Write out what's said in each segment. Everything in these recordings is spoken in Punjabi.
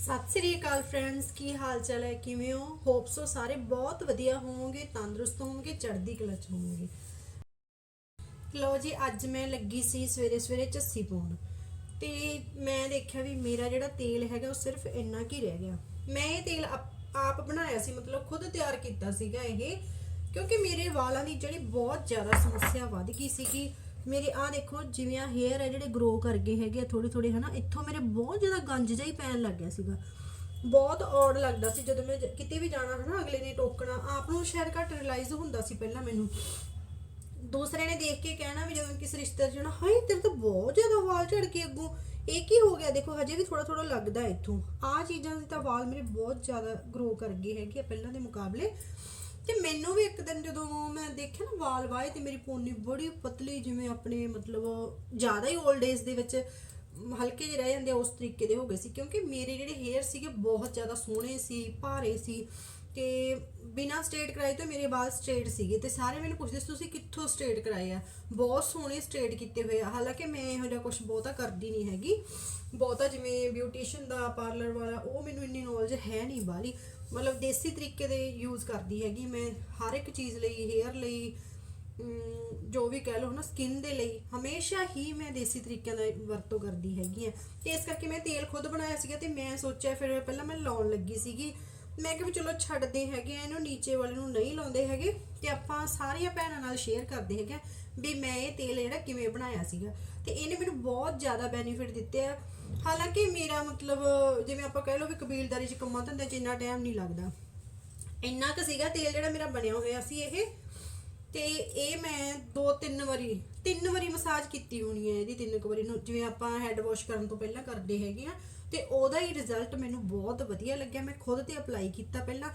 ਸਤਿ ਸ੍ਰੀ ਅਕਾਲ ਫਰੈਂਡਸ ਕੀ ਹਾਲ ਚਾਲ ਹੈ? ਕਿਵੇਂ ਹੋ? ਹੋਪ ਸੋ ਸਾਰੇ ਬਹੁਤ ਵਧੀਆ ਹੋਵੋਗੇ, ਤੰਦਰੁਸਤ ਹੋਵੋਗੇ, ਚੜ੍ਹਦੀ ਕਲਾ ਚ ਹੋਵੋਗੇ। ਲਓ ਜੀ, ਅੱਜ ਮੈਂ ਲੱਗੀ ਸੀ ਸਵੇਰੇ ਸਵੇਰੇ ਚੱਸੀ ਪਾਉਣ। ਤੇ ਮੈਂ ਦੇਖਿਆ ਵੀ ਮੇਰਾ ਜਿਹੜਾ ਤੇਲ ਹੈਗਾ ਉਹ ਸਿਰਫ ਇੰਨਾ ਕੀ ਰਹਿ ਗਿਆ। ਮੈਂ ਇਹ ਤੇਲ ਆਪ- ਆਪ ਬਣਾਇਆ ਸੀ, ਮਤਲਬ ਖੁਦ ਤਿਆਰ ਕੀਤਾ ਸੀਗਾ ਇਹ, ਕਿਉਂਕਿ ਮੇਰੇ ਵਾਲਾਂ ਦੀ ਜਿਹੜੀ ਬਹੁਤ ਜ਼ਿਆਦਾ ਸਮੱਸਿਆ ਵੱਧ ਗਈ ਸੀਗੀ। ਮੇਰੇ ਆ ਦੇਖੋ, ਜਿਵੇਂ ਆ ਹੇਅਰ ਹੈ ਜਿਹੜੇ ਗਰੋ ਕਰ ਗਏ ਹੈਗੇ ਥੋੜੇ ਥੋੜੇ ਹਨਾ, ਇੱਥੋਂ ਮੇਰੇ ਬਹੁਤ ਜ਼ਿਆਦਾ ਗੰਜ ਜਿਹਾ ਹੀ ਪੈਣ ਲੱਗ ਗਿਆ ਸੀਗਾ। ਬਹੁਤ ਔੜ ਲੱਗਦਾ ਸੀ ਜਦੋਂ ਮੈਂ ਕਿਤੇ ਵੀ ਜਾਣਾ, ਹਨਾ, ਅਗਲੇ ਨੇ ਟੋਕਣਾ, ਆਪ ਨੂੰ ਸ਼ਾਇਦ ਘੱਟ ਰਿਅਲਾਈਜ਼ ਹੁੰਦਾ ਸੀ ਪਹਿਲਾਂ ਮੈਨੂੰ। ਦੂਸਰੇ ਨੇ ਦੇਖ ਕੇ ਕਹਿਣਾ ਵੀ ਜਦੋਂ ਕਿਸੇ ਰਿਸ਼ਤੇ 'ਚ ਜਾਣਾ ਹਾਏ, ਤੇਰੇ ਤਾਂ ਬਹੁਤ ਜ਼ਿਆਦਾ ਵਾਲ ਝੜ ਕੇ ਅੱਗੋਂ। ਇਹ ਕੀ ਹੋ ਗਿਆ? ਦੇਖੋ, ਹਜੇ ਵੀ ਥੋੜਾ ਥੋੜਾ ਲੱਗਦਾ ਇੱਥੋਂ। ਆਹ ਚੀਜ਼ਾਂ ਦੀ ਤਾਂ ਵਾਲ ਮੇਰੇ ਬਹੁਤ ਜ਼ਿਆਦਾ ਗਰੋ ਕਰ ਗਏ ਹੈਗੇ ਆ ਪਹਿਲਾਂ ਦੇ ਮੁਕਾਬਲੇ। ਤੇ ਮੈਨੂੰ ਵੀ ਇੱਕ ਦਿਨ ਜਦੋਂ ਮੈਂ ਦੇਖਿਆ ਨਾ ਵਾਲ ਵਾਏ ਤੇ ਮੇਰੀ ਪੋਨੀ ਬੜੀ ਪਤਲੀ ਜਿਵੇਂ ਆਪਣੇ ਮਤਲਬ ਜ਼ਿਆਦਾ ਹੀ 올ਡ ਏਜ ਦੇ ਵਿੱਚ ਹਲਕੇ ਜਿਹੇ ਰਹਿ ਜਾਂਦੇ ਆ, ਉਸ ਤਰੀਕੇ ਦੇ ਹੋ ਗਏ ਸੀ ਕਿਉਂਕਿ ਮੇਰੇ ਜਿਹੜੇ ਹੇਅਰ ਸੀਗੇ ਬਹੁਤ ਜ਼ਿਆਦਾ ਸੋਹਣੇ ਸੀ ਭਾਰੇ ਸੀ ਤੇ ਬਿਨਾ ਸਟ੍ਰੇਟ ਕਰਾਏ ਤੋਂ ਮੇਰੇ ਵਾਲ ਸਟ੍ਰੇਟ ਸੀਗੇ ਤੇ ਸਾਰੇ ਮੈਨੂੰ ਪੁੱਛਦੇ ਸੀ ਤੁਸੀਂ ਕਿੱਥੋਂ ਸਟ੍ਰੇਟ ਕਰਾਏ ਆ? ਬਹੁਤ ਸੋਹਣੇ ਸਟ੍ਰੇਟ ਕੀਤੇ ਹੋਏ ਆ ਹਾਲਾਂਕਿ ਮੈਂ ਇਹੋ ਜਿਹਾ ਕੁਝ ਬਹੁਤਾ ਕਰਦੀ ਨਹੀਂ ਹੈਗੀ। ਬਹੁਤਾ ਜਿਵੇਂ ਬਿਊਟੀਸ਼ੀਅਨ ਦਾ ਪਾਰਲਰ ਵਾਲਾ ਉਹ ਮੈਨੂੰ ਇੰਨੀ ਨੌਲੇਜ ਹੈ ਨਹੀਂ ਬਾਲੀ ਮਤਲਬ ਦੇਸੀ ਤਰੀਕੇ ਦੇ ਯੂਜ਼ ਕਰਦੀ ਹੈਗੀ। ਮੈਂ ਹਰ ਇੱਕ ਚੀਜ਼ ਲਈ ਹੇਅਰ ਲਈ ਜੋ ਵੀ ਕਹਿ ਲਓ ਨਾ ਸਕਿਨ ਦੇ ਲਈ ਹਮੇਸ਼ਾ ਹੀ ਮੈਂ ਦੇਸੀ ਤਰੀਕਿਆਂ ਦਾ ਵਰਤੋਂ ਕਰਦੀ ਹੈਗੀ ਆ ਤੇ ਇਸ ਕਰਕੇ ਮੈਂ ਤੇਲ ਖੁਦ ਬਣਾਇਆ ਸੀਗਾ ਤੇ ਮੈਂ ਸੋਚਿਆ ਫਿਰ ਪਹਿਲਾਂ ਮੈਂ ਲਾਉਣ ਲੱਗੀ ਸੀਗੀ। ਮੈਂ ਕਿਹਾ ਵੀ ਚਲੋ ਛੱਡਦੇ ਹੈਗੇ ਆ, ਇਹਨੂੰ ਨੀਚੇ ਵਾਲੇ ਨੂੰ ਨਹੀਂ ਲਾਉਂਦੇ ਹੈਗੇ। ਤੇ ਆਪਾਂ ਸਾਰੀਆਂ ਭੈਣਾਂ ਨਾਲ ਸ਼ੇਅਰ ਕਰਦੇ ਹੈਗੇ ਆ ਵੀ ਮੈਂ ਇਹ ਤੇਲ ਜਿਹੜਾ ਕਿਵੇਂ ਬਣਾਇਆ ਸੀਗਾ। ਤੇ ਇਹਨੇ ਮੈਨੂੰ ਬਹੁਤ ਜ਼ਿਆਦਾ ਬੈਨੀਫਿਟ ਦਿੱਤੇ ਆ। ਹਾਲਾਂਕਿ ਮੇਰਾ ਮਤਲਬ, ਜਿਵੇਂ ਆਪਾਂ ਕਹਿ ਲਓ ਵੀ ਕਬੀਲਦਾਰੀ ਚ ਕੰਮਾਂ ਧੰਦੇ ਚ ਇੰਨਾ ਟਾਈਮ ਨਹੀਂ ਲੱਗਦਾ। ਇੰਨਾ ਕੁ ਸੀਗਾ ਤੇਲ ਜਿਹੜਾ ਮੇਰਾ ਬਣਿਆ ਹੋਇਆ ਸੀ ਇਹ। ਤੇ ਇਹ ਮੈਂ ਦੋ ਤਿੰਨ ਵਾਰੀ ਤਿੰਨ ਵਾਰੀ ਮਸਾਜ ਕੀਤੀ ਹੋਣੀ ਹੈ ਇਹਦੀ, ਤਿੰਨ ਕੁ ਵਾਰੀ। ਨੂੰ, ਜਿਵੇਂ ਆਪਾਂ ਹੈਡ ਵਾਸ਼ ਕਰਨ ਤੋਂ ਪਹਿਲਾਂ ਕਰਦੇ ਹੈਗੇ ਆ, ਤੇ ਉਹਦਾ ਹੀ ਰਿਜ਼ਲਟ ਮੈਨੂੰ ਬਹੁਤ ਵਧੀਆ ਲੱਗਿਆ। ਮੈਂ ਖੁਦ ਤੇ ਅਪਲਾਈ ਕੀਤਾ ਪਹਿਲਾਂ।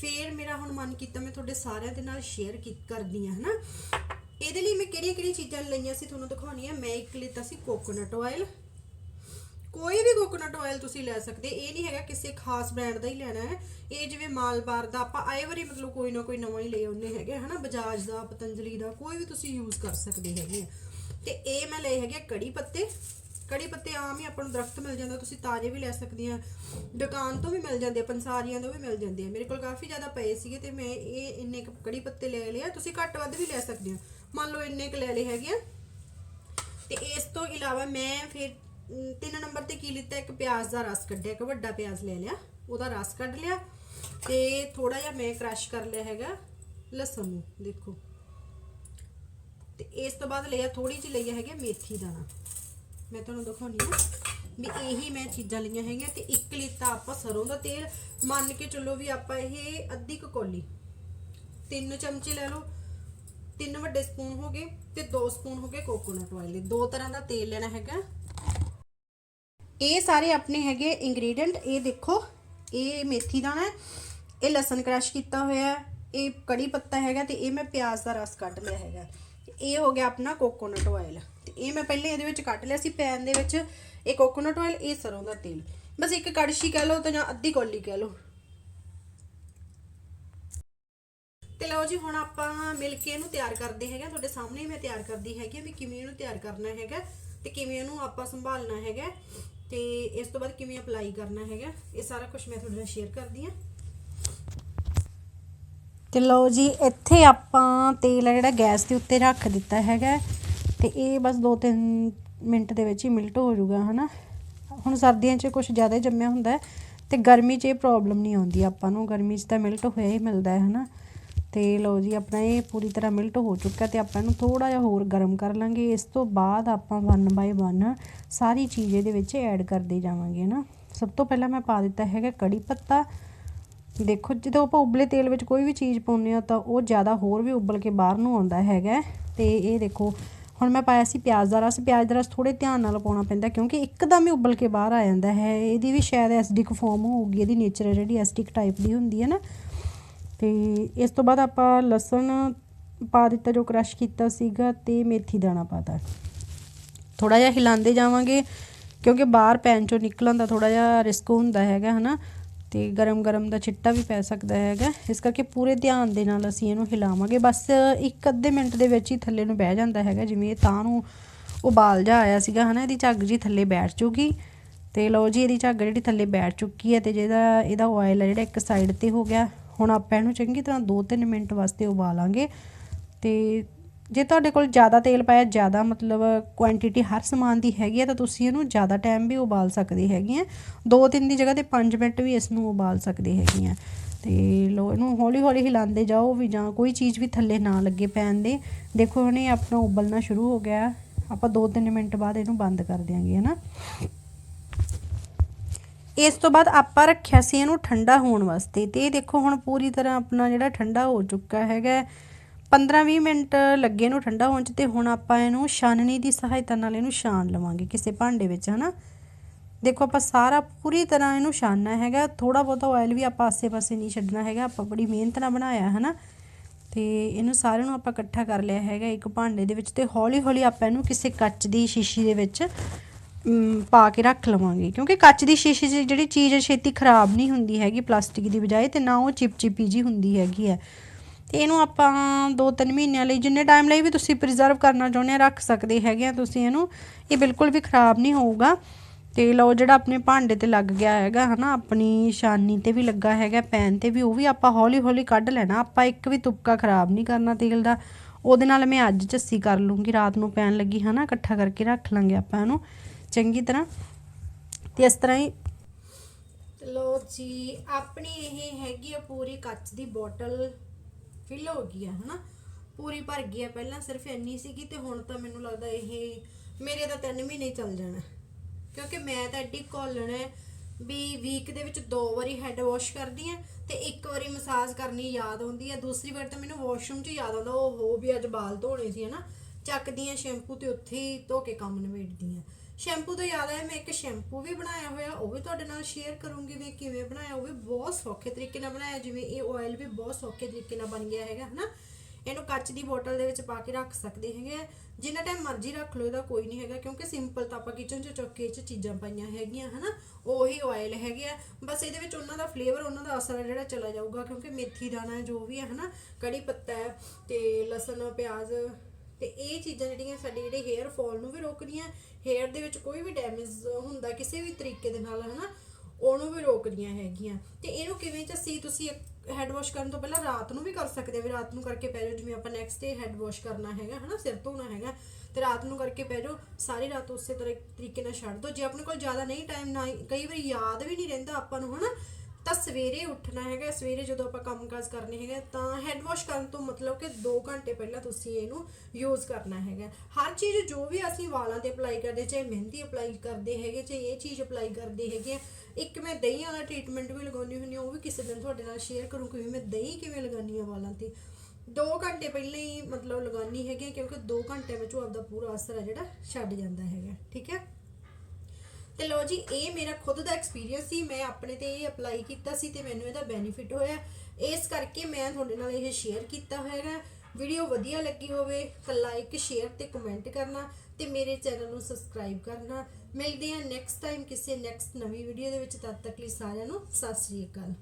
ਫੇਰ ਮੇਰਾ ਹੁਣ ਮਨ ਕੀਤਾ ਮੈਂ ਤੁਹਾਡੇ ਸਾਰਿਆਂ ਦੇ ਨਾਲ ਸ਼ੇਅਰ ਕਰਦੀ ਆ ਹਨਾ? ਇਹਦੇ ਲਈ ਮੈਂ ਕਿਹੜੀਆਂ ਕਿਹੜੀਆਂ ਚੀਜ਼ਾਂ ਲਈਆਂ ਸੀ ਤੁਹਾਨੂੰ ਦਿਖਾਉਣੀ ਆ। ਮੈਂ ਇੱਕ ਲਿੱਤਾ ਸੀ ਕੋਕੋਨਟ ਆਇਲ ਕੋਈ ਵੀ ਕੋਕੋਨਟ ਆਇਲ ਤੁਸੀਂ ਲੈ ਸਕਦੇ, ਇਹ ਨਹੀਂ ਹੈਗਾ ਕਿਸੇ ਖਾਸ ਬ੍ਰਾਂਡ ਦਾ ਹੀ ਲੈਣਾ ਹੈ। ਇਹ ਜਿਵੇਂ ਮਾਲਬਾਰ ਦਾ ਆਪਾਂ ਆਏ ਵਾਰੀ ਮਤਲਬ ਕੋਈ ਨਾ ਕੋਈ ਨਵਾਂ ਹੀ ਲੈ ਆਉਂਦੇ ਹੈਗੇ, ਹਨਾ? ਬਜਾਜ ਦਾ, ਪਤੰਜਲੀ ਦਾ, ਕੋਈ ਵੀ ਤੁਸੀਂ ਯੂਜ਼ ਕਰ ਸਕਦੇ ਹੈਗੇ ਆ। ਤੇ ਇਹ ਮੈਂ ਲਏ ਹੈਗੇ ਕੜੀ ਪੱਤੇ। ਕੜੀ ਪੱਤੇ ਆਮ ਹੀ ਆਪਾਂ ਨੂੰ ਦਰਖਤ ਮਿਲ ਜਾਂਦਾ ਤੁਸੀਂ ਤਾਜ਼ੇ ਵੀ ਲੈ ਸਕਦੇ ਆ। ਦੁਕਾਨ ਤੋਂ ਵੀ ਮਿਲ ਜਾਂਦੇ ਆ, ਪੰਸਾਰੀਆਂ ਤੋਂ ਵੀ ਮਿਲ ਜਾਂਦੇ ਆ। ਮੇਰੇ ਕੋਲ ਕਾਫੀ ਜ਼ਿਆਦਾ ਪਏ ਸੀਗੇ ਤੇ ਮੈਂ ਇਹ ਇੰਨੇ ਕੁ ਕੜੀ ਪੱਤੇ ਲੈ ਲਿਆ ਤੁਸੀਂ ਘੱਟ ਵੱਧ ਵੀ ਲੈ ਸਕਦੇ ਹੋ। ਮੰਨ ਲਓ ਇੰਨੇ ਕੁ ਲੈ ਲਏ ਹੈਗੇ ਆ। ਤੇ ਇਸ ਤੋਂ ਇਲਾਵਾ ਮੈਂ ਫਿਰ ਤਿੰਨ ਨੰਬਰ ਤੇ ਕੀ ਲਿੱਤਾ, ਇੱਕ ਪਿਆਜ਼ ਦਾ ਰਸ ਕੱਢਿਆ, ਇੱਕ ਵੱਡਾ ਪਿਆਜ਼ ਲੈ ਲਿਆ, ਉਹਦਾ ਰਸ ਕੱਢ ਲਿਆ। ਤੇ ਥੋੜਾ ਜਿਹਾ ਮੈਂ ਕ੍ਰਸ਼ ਕਰ ਲਿਆ ਹੈਗਾ, ਲਸਣ ਨੂੰ, ਦੇਖੋ। ਤੇ ਇਸ ਤੋਂ ਬਾਅਦ ਲਿਆ ਥੋੜੀ ਜਿਹੀ ਲਈ ਹੈਗੀ ਮੇਥੀ ਦਾਣਾ। ਮੈਂ ਤੁਹਾਨੂੰ ਦਿਖਾਉਣੀ ਆ ਵੀ ਇਹੀ ਮੈਂ ਚੀਜ਼ਾਂ ਲਈਆਂ ਹੈਗੀਆਂ ਤੇ ਇੱਕ ਲਿੱਤਾ ਆਪਾਂ ਸਰੋਂ ਦਾ ਤੇਲ। ਮੰਨ ਕੇ ਚੱਲੋ ਵੀ ਆਪਾਂ ਇਹ ਅੱਧੀ ਕੁ ਕੌਲੀ, ਤਿੰਨ ਚਮਚੇ ਲੈ ਲਓ, ਤਿੰਨ ਵੱਡੇ ਸਪੂਨ ਹੋ ਗਏ ਤੇ ਦੋ ਸਪੂਨ ਹੋ ਗਏ ਕੋਕੋਨਟ ਆਇਲ ਦੋ। ਤਰ੍ਹਾਂ ਦਾ ਤੇਲ ਲੈਣਾ ਹੈਗਾ। ਇਹ ਸਾਰੇ ਆਪਣੇ ਹੈਗੇ ਇੰਗਰੀਡੀਅੰਟ ਇਹ ਦੇਖੋ, ਇਹ ਮੇਥੀ ਦਾਣਾ ਹੈ, ਇਹ ਲਸਣ ਕ੍ਰਸ਼ ਕੀਤਾ ਹੋਇਆ ਹੈ, ਇਹ ਕੜੀ ਪੱਤਾ ਹੈਗਾ ਤੇ ਇਹ ਮੈਂ ਪਿਆਜ਼ ਦਾ ਰਸ ਕੱਢ ਲਿਆ ਹੈਗਾ। ਇਹ ਹੋ ਗਿਆ ਆਪਣਾ ਕੋਕੋਨਟ ਆਇਲ ਤੇ ਇਹ ਮੈਂ ਪਹਿਲੇ ਇਹਦੇ ਵਿੱਚ ਕੱਢ ਲਿਆ ਸੀ, ਪੈਨ ਦੇ ਵਿੱਚ ਇਹ ਕੋਕੋਨਟ ਆਇਲ ਇਹ ਸਰੋਂ ਦਾ ਤੇਲ। ਬਸ ਇੱਕ ਕੜਛੀ ਕਹਿ ਲਓ ਤਾਂ ਜਾਂ ਅੱਧੀ ਕੌਲੀ ਕਹਿ ਲਓ। ਤੇ ਲਓ ਜੀ, ਹੁਣ ਆਪਾਂ ਮਿਲ ਕੇ ਇਹਨੂੰ ਤਿਆਰ ਕਰਦੇ ਹੈਗੇ ਆ। ਤੁਹਾਡੇ ਸਾਹਮਣੇ ਮੈਂ ਤਿਆਰ ਕਰਦੀ ਹੈਗੀ ਆ ਵੀ ਕਿਵੇਂ ਇਹਨੂੰ ਤਿਆਰ ਕਰਨਾ ਹੈਗਾ ਤੇ ਕਿਵੇਂ ਇਹਨੂੰ ਆਪਾਂ ਸੰਭਾਲਣਾ ਹੈਗਾ। ਤੇ ਇਸ ਤੋਂ ਬਾਅਦ ਕਿਵੇਂ ਅਪਲਾਈ ਕਰਨਾ ਹੈਗਾ, ਇਹ ਸਾਰਾ ਕੁਝ ਮੈਂ ਤੁਹਾਡੇ ਨਾਲ ਸ਼ੇਅਰ ਕਰਦੀ ਆ। ਤੇ ਲਓ ਜੀ, ਇੱਥੇ ਆਪਾਂ ਤੇਲ ਆ ਜਿਹੜਾ ਗੈਸ ਦੇ ਉੱਤੇ ਰੱਖ ਦਿੱਤਾ ਹੈਗਾ ਤੇ ਇਹ ਬਸ 2-3 ਮਿੰਟ ਦੇ ਵਿੱਚ ਹੀ ਮਿਲਟ ਹੋ ਜਾਊਗਾ, ਹਨਾ? ਹੁਣ ਸਰਦੀਆਂ 'ਚ ਕੁਝ ਜ਼ਿਆਦਾ ਜੰਮਿਆ ਹੁੰਦਾ ਹੈ ਤੇ ਗਰਮੀ 'ਚ ਇਹ ਪ੍ਰੋਬਲਮ ਨਹੀਂ ਆਉਂਦੀ ਆਪਾਂ ਨੂੰ। ਗਰਮੀ 'ਚ ਤਾਂ ਮਿਲਟ ਹੋਇਆ ਹੀ ਮਿਲਦਾ ਹੈ, ਹਨਾ? ਤੇ ਲਓ ਜੀ, ਆਪਣਾ ਇਹ ਪੂਰੀ ਤਰ੍ਹਾਂ ਮਿਲਟ ਹੋ ਚੁੱਕਾ ਤੇ ਆਪਾਂ ਇਹਨੂੰ ਥੋੜਾ ਜਿਹਾ ਹੋਰ ਗਰਮ ਕਰ ਲਾਂਗੇ। ਇਸ ਤੋਂ ਬਾਅਦ ਆਪਾਂ 1 ਬਾਈ 1 ਸਾਰੀ ਚੀਜ਼ ਇਹਦੇ ਵਿੱਚ ਐਡ ਕਰਦੇ ਜਾਵਾਂਗੇ ਨਾ ਸਭ ਤੋਂ ਪਹਿਲਾਂ ਮੈਂ ਪਾ ਦਿੱਤਾ ਹੈਗਾ ਕੜੀ ਪੱਤਾ। ਦੇਖੋ, ਜਦੋਂ ਆਪਾਂ ਉਬਲੇ ਤੇਲ ਵਿੱਚ ਕੋਈ ਵੀ ਚੀਜ਼ ਪਾਉਂਦੇ ਆ ਤਾਂ ਉਹ ਜ਼ਿਆਦਾ ਹੋਰ ਵੀ ਉਬਲ ਕੇ ਬਾਹਰ ਨੂੰ ਆਉਂਦਾ ਹੈਗਾ ਤੇ ਇਹ ਦੇਖੋ, ਹੁਣ ਮੈਂ ਪਾਇਆ ਸੀ ਪਿਆਜ਼ ਦਾ ਰਸ। ਪਿਆਜ਼ ਦਾ ਰਸ ਥੋੜੇ ਧਿਆਨ ਨਾਲ ਪਾਉਣਾ ਪੈਂਦਾ ਕਿਉਂਕਿ ਇੱਕਦਮ ਹੀ ਉਬਲ ਕੇ ਬਾਹਰ ਆ ਜਾਂਦਾ ਹੈ। ਇਹਦੀ ਵੀ ਸ਼ਾਇਦ ਐਸਿਡਿਕ ਫਾਰਮ ਹੋਊਗੀ, ਇਹਦੀ ਨੇਚਰ ਜਿਹੜੀ ਐਸਿਡਿਕ ਟਾਈਪ ਦੀ ਹੁੰਦੀ ਹੈ ਨਾ। ਤੇ ਇਸ ਤੋਂ ਬਾਅਦ ਆਪਾਂ ਲਸਣ ਪਾ ਦਿੱਤਾ ਜੋ ਕ੍ਰਸ਼ ਕੀਤਾ ਸੀਗਾ ਤੇ ਮੇਥੀ ਦਾਣਾ ਪਾਤਾ ਥੋੜਾ ਜਿਹਾ ਹਿਲਾਉਂਦੇ ਜਾਵਾਂਗੇ ਕਿਉਂਕਿ ਬਾਹਰ ਪੈਨ ਚੋਂ ਨਿਕਲਣ ਦਾ ਥੋੜਾ ਜਿਹਾ ਰਿਸਕ ਹੁੰਦਾ ਹੈਗਾ, ਹਨਾ। ਤੇ ਗਰਮ ਗਰਮ ਦਾ ਛਿੱਟਾ ਵੀ ਪੈ ਸਕਦਾ ਹੈਗਾ। ਇਸ ਕਰਕੇ ਪੂਰੇ ਧਿਆਨ ਦੇ ਨਾਲ ਅਸੀਂ ਇਹਨੂੰ ਹਿਲਾਵਾਂਗੇ। ਬਸ ਇੱਕ ਅੱਧੇ ਮਿੰਟ ਦੇ ਵਿੱਚ ਹੀ ਥੱਲੇ ਨੂੰ ਬਹਿ ਜਾਂਦਾ ਹੈਗਾ। ਜਿਵੇਂ ਇਹ ਤਾਂ ਨੂੰ ਉਬਾਲ ਜਾ ਆਇਆ ਸੀਗਾ, ਹਨਾ? ਇਹਦੀ ਝੱਗ ਜੀ ਥੱਲੇ ਬੈਠ ਜੂਗੀ। ਤੇ ਲਓ ਜੀ, ਇਹਦੀ ਝੱਗ ਜਿਹੜੀ ਥੱਲੇ ਬੈਠ ਚੁੱਕੀ ਹੈ ਤੇ ਜਿਹਦਾ, ਇਹਦਾ ਆਇਲ ਹੈ ਜਿਹੜਾ ਇੱਕ ਸਾਈਡ ਤੇ ਹੋ ਗਿਆ। ਹੁਣ ਆਪਾਂ ਇਹਨੂੰ ਚੰਗੀ ਤਰ੍ਹਾਂ 2-3 ਮਿੰਟ ਵਾਸਤੇ ਉਬਾਲਾਂਗੇ। ਤੇ ਜੇ ਤੁਹਾਡੇ ਕੋਲ ਜ਼ਿਆਦਾ ਤੇਲ ਪਾਇਆ, ਜ਼ਿਆਦਾ ਮਤਲਬ ਕੁਆਂਟੀਟੀ ਹਰ ਸਮਾਨ ਦੀ ਹੈਗੀ ਹੈ ਤਾਂ ਤੁਸੀਂ ਇਹਨੂੰ ਜ਼ਿਆਦਾ ਟਾਈਮ ਵੀ ਉਬਾਲ ਸਕਦੇ ਹੈਗੇ ਆ। 2-3 ਦੀ ਜਗ੍ਹਾ ਤੇ 5 ਮਿੰਟ ਵੀ ਇਸ ਨੂੰ ਉਬਾਲ ਸਕਦੇ ਹੈਗੇ ਆ। ਤੇ ਲੋ ਇਹਨੂੰ ਹੌਲੀ ਹੌਲੀ ਹਿਲਾਉਂਦੇ ਜਾਓ ਵੀ ਜਾਂ ਕੋਈ ਚੀਜ਼ ਵੀ ਥੱਲੇ ਨਾ ਲੱਗੇ ਪੈਣ ਦੇ। ਦੇਖੋ ਇਹਨੇ ਆਪਣਾ ਉਬਲਣਾ ਸ਼ੁਰੂ ਹੋ ਗਿਆ। ਆਪਾਂ 2-3 ਮਿੰਟ ਬਾਅਦ ਇਹਨੂੰ ਬੰਦ ਕਰ ਦਿਆਂਗੇ, ਹਨਾ? ਇਸ ਤੋਂ ਬਾਅਦ ਆਪਾਂ ਰੱਖਿਆ ਸੀ ਇਹਨੂੰ ਠੰਡਾ ਹੋਣ ਵਾਸਤੇ। ਤੇ ਇਹ ਦੇਖੋ ਹੁਣ ਪੂਰੀ ਤਰ੍ਹਾਂ ਆਪਣਾ ਜਿਹੜਾ ਠੰਡਾ ਹੋ ਚੁੱਕਾ ਹੈਗਾ। 15-20 ਮਿੰਟ ਲੱਗੇ ਇਹਨੂੰ ਠੰਡਾ ਹੋਣ ਚ ਤੇ ਹੁਣ ਆਪਾਂ ਇਹਨੂੰ ਛਾਨਣੀ ਦੀ ਸਹਾਇਤਾ ਨਾਲ ਇਹਨੂੰ ਛਾਣ ਲਵਾਂਗੇ ਕਿਸੇ ਭਾਂਡੇ ਵਿੱਚ, ਹਨਾ? ਦੇਖੋ, ਆਪਾਂ ਸਾਰਾ ਪੂਰੀ ਤਰ੍ਹਾਂ ਇਹਨੂੰ ਛਾਨਣਾ ਹੈਗਾ। ਥੋੜਾ ਬਹੁਤਾ ਆਇਲ ਵੀ ਆਪਾਂ ਆਸੇ-ਪਾਸੇ ਨਹੀਂ ਛੱਡਣਾ ਹੈਗਾ। ਆਪਾਂ ਬੜੀ ਮਿਹਨਤ ਨਾਲ ਬਣਾਇਆ, ਹਨਾ? ਤੇ ਇਹਨੂੰ ਸਾਰਿਆਂ ਨੂੰ ਆਪਾਂ ਇਕੱਠਾ ਕਰ ਲਿਆ ਹੈਗਾ ਇੱਕ ਭਾਂਡੇ ਦੇ ਵਿੱਚ ਤੇ ਹੌਲੀ-ਹੌਲੀ ਆਪਾਂ ਇਹਨੂੰ ਕਿਸੇ ਕੱਚ ਦੀ ਸ਼ੀਸ਼ੀ ਦੇ ਵਿੱਚ ਪਾ ਕੇ ਰੱਖ ਲਵਾਂਗੇ। ਕਿਉਂਕਿ ਕੱਚ ਦੀ ਸ਼ੀਸ਼ੀ 'ਚ ਜਿਹੜੀ ਚੀਜ਼ ਹੈ, ਛੇਤੀ ਖਰਾਬ ਨਹੀਂ ਹੁੰਦੀ ਹੈਗੀ ਪਲਾਸਟਿਕ ਦੀ ਬਜਾਏ ਤੇ ਨਾ ਉਹ ਚਿਪਚਿਪੀ ਜੀ ਹੁੰਦੀ ਹੈਗੀ ਹੈ। ਇਹਨੂੰ ਆਪਾਂ 2-3 ਮਹੀਨਿਆਂ ਲਈ ਜਿੰਨੇ ਟਾਈਮ ਲਈ ਵੀ ਤੁਸੀਂ ਪ੍ਰੀਜ਼ਰਵ ਕਰਨਾ ਚਾਹੁੰਦੇ ਆ, ਰੱਖ ਸਕਦੇ ਹੈਗੇ ਆ ਤੁਸੀਂ ਇਹਨੂੰ, ਇਹ ਬਿਲਕੁਲ ਵੀ ਖਰਾਬ ਨਹੀਂ ਹੋਊਗਾ। ਤੇ ਲਓ ਜਿਹੜਾ ਆਪਣੇ ਭਾਂਡੇ ਤੇ ਲੱਗ ਗਿਆ ਹੈਗਾ, ਹਨਾ, ਆਪਣੀ ਛਾਨੀ ਤੇ ਵੀ ਲੱਗਾ ਹੈਗਾ, ਪੈਨ ਤੇ ਵੀ, ਉਹ ਵੀ ਆਪਾਂ ਹੌਲੀ ਹੌਲੀ ਕੱਢ ਲੈਣਾ। ਆਪਾਂ ਇੱਕ ਵੀ ਤੁਪਕਾ ਖਰਾਬ ਨਹੀਂ ਕਰਨਾ ਤੇਲ ਦਾ। ਉਹਦੇ ਨਾਲ ਮੈਂ ਅੱਜ ਝੱਸੀ ਕਰ ਲੂੰਗੀ, ਰਾਤ ਨੂੰ ਪੈਣ ਲੱਗੀ, ਹਨਾ, ਇਕੱਠਾ ਕਰਕੇ ਰੱਖ ਲਾਂਗੇ ਆਪਾਂ ਇਹਨੂੰ, ਚੰਗੀ ਤਰ੍ਹਾਂ। ਤੇ ਇਸ ਤਰ੍ਹਾਂ ਹੀ ਲੋ ਜੀ, ਆਪਣੀ ਇਹ ਹੈਗੀ ਆ ਪੂਰੀ ਕੱਚ ਦੀ ਬੋਟਲ। ਫਿਲ ਹੋ ਗਈ ਆ, ਹਨਾ? ਪੂਰੀ ਭਰ ਗਈ ਆ। ਪਹਿਲਾਂ ਸਿਰਫ ਇੰਨੀ ਸੀਗੀ ਤੇ ਹੁਣ ਤਾਂ ਮੈਨੂੰ ਲੱਗਦਾ ਇਹ ਮੇਰੇ ਤਾਂ 3 ਮਹੀਨੇ ਚੱਲ ਜਾਣਾ। ਕਿਉਂਕਿ ਮੈਂ ਤਾਂ ਐਡੀ ਘੋਲਣਾ ਵੀ ਵੀਕ ਦੇ ਵਿੱਚ ਦੋ ਵਾਰੀ ਹੈੱਡ ਵਾਸ਼ ਕਰਦੀ ਆ ਤੇ ਇੱਕ ਵਾਰੀ ਮਸਾਜ ਕਰਨੀ ਯਾਦ ਹੁੰਦੀ ਆ। ਦੂਸਰੀ ਵਾਰ ਤਾਂ ਮੈਨੂੰ ਵਾਸ਼ਰੂਮ 'ਚ ਯਾਦ ਆਉਂਦਾ, ਉਹ ਹੋ ਵੀ ਅੱਜ ਵਾਲ ਧੋਣੇ ਸੀ, ਹਨਾ? ਚੱਕਦੀਆਂ ਸ਼ੈਂਪੂ ਤੇ ਉੱਥੇ ਹੀ ਧੋ ਕੇ ਕੰਮ ਨਿਬੇੜਦੀ ਨਿਬੇੜਦੀਆਂ ਸ਼ੈਂਪੂ ਤੋਂ ਯਾਦ ਆਇਆ, ਮੈਂ ਇੱਕ ਸ਼ੈਂਪੂ ਵੀ ਬਣਾਇਆ ਹੋਇਆ, ਉਹ ਵੀ ਤੁਹਾਡੇ ਨਾਲ ਸ਼ੇਅਰ ਕਰੂੰਗੀ ਵੀ ਕਿਵੇਂ ਬਣਾਇਆ, ਉਹ ਵੀ ਬਹੁਤ ਸੌਖੇ ਤਰੀਕੇ ਨਾਲ ਬਣਾਇਆ, ਜਿਵੇਂ ਇਹ ਆਇਲ ਵੀ ਬਹੁਤ ਸੌਖੇ ਤਰੀਕੇ ਨਾਲ ਬਣ ਗਿਆ ਹੈਗਾ, ਹਨਾ? ਇਹਨੂੰ ਕੱਚ ਦੀ ਬੋਤਲ ਦੇ ਵਿੱਚ ਪਾ ਕੇ ਰੱਖ ਸਕਦੇ ਹੈਗੇ ਆ। ਜਿੰਨਾ ਟਾਈਮ ਮਰਜ਼ੀ ਰੱਖ ਲਓ, ਇਹਦਾ ਕੋਈ ਨਹੀਂ ਹੈਗਾ, ਕਿਉਂਕਿ ਸਿੰਪਲ ਤਾਂ ਆਪਾਂ ਕਿਚਨ 'ਚ ਚੌਕੇ 'ਚ ਚੀਜ਼ਾਂ ਪਾਈਆਂ ਹੈਗੀਆਂ, ਹਨਾ? ਉਹੀ ਆਇਲ ਹੈਗੇ ਆ। ਬਸ ਇਹਦੇ ਵਿੱਚ ਉਹਨਾਂ ਦਾ ਫਲੇਵਰ ਉਹਨਾਂ ਦਾ ਅਸਰ ਜਿਹੜਾ ਚਲਾ ਜਾਊਗਾ, ਕਿਉਂਕਿ ਮੇਥੀ ਦਾਣਾ ਜੋ ਵੀ ਹੈ ਹਨਾ? ਕੜੀ ਪੱਤਾ ਹੈ, ਤੇ ਲਸਣ, ਪਿਆਜ਼ ਤੇ ਇਹ ਚੀਜ਼ਾਂ ਜਿਹੜੀਆਂ ਸਾਡੇ ਜਿਹੜੇ ਹੇਅਰ ਫਾਲ ਨੂੰ ਵੀ ਰੋਕਦੀਆਂ ਹੇਅਰ ਦੇ ਵਿੱਚ ਕੋਈ ਵੀ ਡੈਮੇਜ ਹੁੰਦਾ ਕਿਸੇ ਵੀ ਤਰੀਕੇ ਦੇ ਨਾਲ, ਹਨਾ, ਉਹਨੂੰ ਵੀ ਰੋਕਦੀਆਂ ਹੈਗੀਆਂ। ਤੇ ਇਹਨੂੰ ਕਿਵੇਂ ਚੱਸੀ ਤੁਸੀਂ ਹੈਡ ਵਾਸ਼ ਕਰਨ ਤੋਂ ਪਹਿਲਾਂ ਰਾਤ ਨੂੰ ਵੀ ਕਰ ਸਕਦੇ ਆ ਵੀ ਰਾਤ ਨੂੰ ਕਰਕੇ ਪੈ ਜਾਓ, ਜਿਵੇਂ ਆਪਾਂ ਨੈਕਸਟ ਡੇ ਹੈਡ ਵਾਸ਼ ਕਰਨਾ ਹੈਗਾ, ਹਨਾ, ਸਿਰ ਧੋਣਾ ਹੈਗਾ, ਤੇ ਰਾਤ ਨੂੰ ਕਰਕੇ ਪੈ ਜਾਓ, ਸਾਰੀ ਰਾਤ ਉਸੇ ਤਰ੍ਹਾਂ ਤਰੀਕੇ ਨਾਲ ਛੱਡ ਦਿਓ ਜੇ ਆਪਣੇ ਕੋਲ ਜ਼ਿਆਦਾ ਨਹੀਂ ਟਾਈਮ ਨਾ ਕਈ ਵਾਰੀ ਯਾਦ ਵੀ ਨਹੀਂ ਰਹਿੰਦਾ ਆਪਾਂ ਨੂੰ, ਹਨਾ ਤਾਂ ਸਵੇਰੇ ਉੱਠਣਾ ਹੈਗਾ, ਸਵੇਰੇ ਜਦੋਂ ਆਪਾਂ ਕੰਮਕਾਜ ਕਰਨੇ ਹੈਗੇ, ਤਾਂ ਹੈਡ ਵਾਸ਼ ਕਰਨ ਤੋਂ ਮਤਲਬ ਕਿ 2 ਘੰਟੇ ਪਹਿਲਾਂ ਤੁਸੀਂ ਇਹਨੂੰ ਯੂਜ਼ ਕਰਨਾ ਹੈਗਾ ਹਰ ਚੀਜ਼ ਜੋ ਵੀ ਅਸੀਂ ਵਾਲਾਂ ਤੇ ਅਪਲਾਈ ਕਰਦੇ, ਚਾਹੇ ਮਹਿੰਦੀ ਅਪਲਾਈ ਕਰਦੇ ਹੈਗੇ, ਚਾਹੇ ਇਹ ਚੀਜ਼ ਅਪਲਾਈ ਕਰਦੇ ਹੈਗੇ ਆ। ਇੱਕ ਮੈਂ ਦਹੀਂ ਵਾਲਾ ਟ੍ਰੀਟਮੈਂਟ ਵੀ ਲਗਾਉਂਦੀ ਹੁੰਦੀ ਹਾਂ, ਉਹ ਵੀ ਕਿਸੇ ਦਿਨ ਤੁਹਾਡੇ ਨਾਲ ਸ਼ੇਅਰ ਕਰੂੰ ਕਿ ਮੈਂ ਦਹੀਂ ਕਿਵੇਂ ਲਗਾਉਂਦੀ ਆ ਵਾਲਾਂ ਤੇ 2 ਘੰਟੇ ਪਹਿਲਾਂ ਹੀ ਮਤਲਬ ਲਗਾਉਣੀ ਹੈਗੀ ਕਿਉਂਕਿ 2 ਘੰਟੇ ਵਿੱਚ ਉਹ ਆਪਦਾ ਪੂਰਾ ਅਸਰ ਹੈ ਜਿਹੜਾ ਛੱਡ ਜਾਂਦਾ ਹੈਗਾ, ਠੀਕ ਹੈ ਤੇ ਲੋ ਜੀ, ਇਹ ਮੇਰਾ ਖੁਦ ਦਾ ਐਕਸਪੀਰੀਅੰਸ ਸੀ, ਮੈਂ ਆਪਣੇ ਤੇ ਇਹ ਅਪਲਾਈ ਕੀਤਾ ਸੀ ਤੇ ਮੈਨੂੰ ਇਹਦਾ ਬੈਨੀਫਿਟ ਹੋਇਆ। ਇਸ ਕਰਕੇ ਮੈਂ ਤੁਹਾਡੇ ਨਾਲ ਇਹ ਸ਼ੇਅਰ ਕੀਤਾ ਹੋਏਗਾ ਵੀਡੀਓ ਵਧੀਆ ਲੱਗੀ ਹੋਵੇ ਤਾਂ ਲਾਈਕ ਸ਼ੇਅਰ ਤੇ ਕਮੈਂਟ ਕਰਨਾ ਤੇ ਮੇਰੇ ਚੈਨਲ ਨੂੰ ਸਬਸਕ੍ਰਾਈਬ ਕਰਨਾ। ਮਿਲਦੇ ਹਾਂ ਨੈਕਸਟ ਟਾਈਮ ਕਿਸੇ ਨੈਕਸਟ ਨਵੀਂ ਵੀਡੀਓ ਦੇ ਵਿੱਚ, ਤਦ ਤੱਕ ਲਈ ਸਾਰਿਆਂ ਨੂੰ ਸਤਿ ਸ੍ਰੀ ਅਕਾਲ।